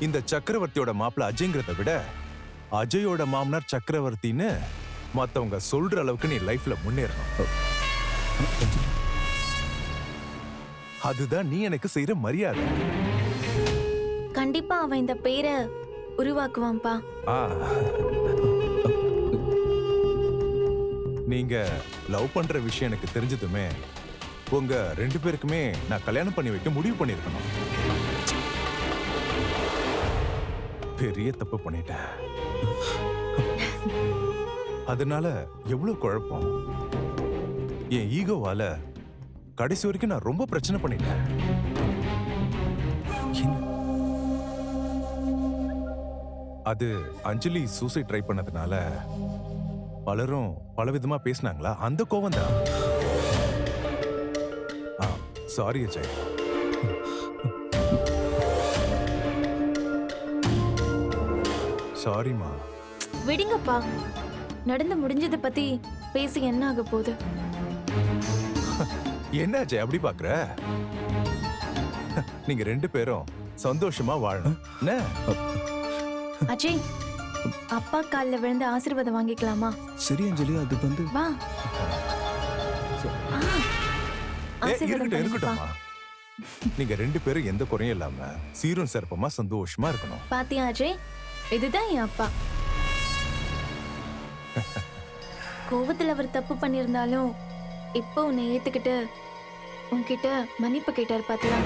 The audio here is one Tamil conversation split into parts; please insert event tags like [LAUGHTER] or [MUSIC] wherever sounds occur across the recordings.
இந்த சக்கரவர்த்தியோட மாப்பிள்ள அஜய்ங்கிறத விட அஜயோட மாமனார் சக்கரவர்த்தின்னு மத்தவங்க சொல்ற அளவுக்கு நீ லைஃப்ல முன்னேறணும். அதுதான் நீ எனக்கு செய்யற மரியாதை. கண்டிப்பா அவன் இந்த பேரை உருவாக்குவான்பா ஆ. நீங்க லவ் பண்ற விஷயம் எனக்கு தெரிஞ்சதுமே உங்க ரெண்டு பேருக்குமே நான் கல்யாணம் பண்ணி வைக்க முடிவு பண்ணிருக்கணும் பெரிய தப்பு பண்ணிட்டேன். அதனால எவ்வளவு குழப்பம்? என் ஈகோவால கடைசி வரைக்கும் நான் ரொம்ப பிரச்சனை பண்ணிட்டேன். அது அஞ்சலி சூசைட் ட்ரை பண்ணதுனால பலரும் பலவிதமா பேசினாங்களா? அந்த கோவம் தான். சாரி அஜய். சாரிமா விடுங்கப்பா. நடந்து முடிஞ்சதை பத்தி பேசி என்ன ஆக போகுது? [LAUGHS] என்ன அஜய் அப்படி பாக்குற? [LAUGHS] நீங்க ரெண்டு பேரும் சந்தோஷமா வாழணும். என்ன? அஜய் அப்பா கால்ல விழுந்து ஆசீர்வாதம் வாங்கிக்கலாமா? சரி அஞ்சலி அது வந்து வா. ஆ, ஏய், ஆசீர்வாதம் இருக்கட்டும். இருக்கட்டும்மா நீங்க ரெண்டு பேரும் எந்த குறையும் இல்லாம சீரும் சிறப்பமா சந்தோஷமா இருக்கணும். பாத்தியா அஜய்? இதுதான் என் அப்பா. கோவத்துல அவர் தப்பு பண்ணியிருந்தாலும் இப்போ உன்னை ஏத்துக்கிட்டு உன்கிட்ட மன்னிப்பு கேட்டார் பாத்தியா?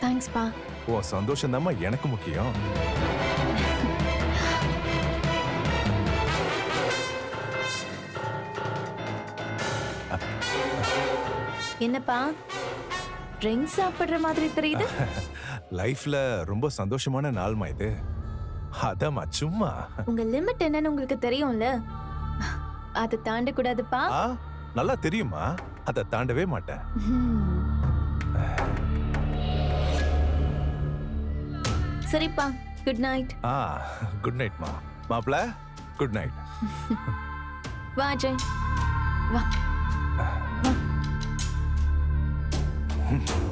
தேங்க்ஸ்பா உன் சந்தோஷம் எனக்கு முக்கியம். என்னப்பா? ட்ரிங்க்ஸ் சாப்பிடுற மாதிரி தெரியுது? [LAUGHS] லைஃப்ல ரொம்ப சந்தோஷமான நாள்மா இது. அதாம்மா சும்மா. உங்க லிமிட் என்னன்னு உங்களுக்கு தெரியும்ல? அதை தாண்ட கூடாதுப்பா ஆ நல்லா தெரியுமா அதை தாண்டவே மாட்டேன். சரிப்பா குட் நைட் ஆ குட் நைட்மா மாப்ள குட் நைட் வா அஜய். வா. வா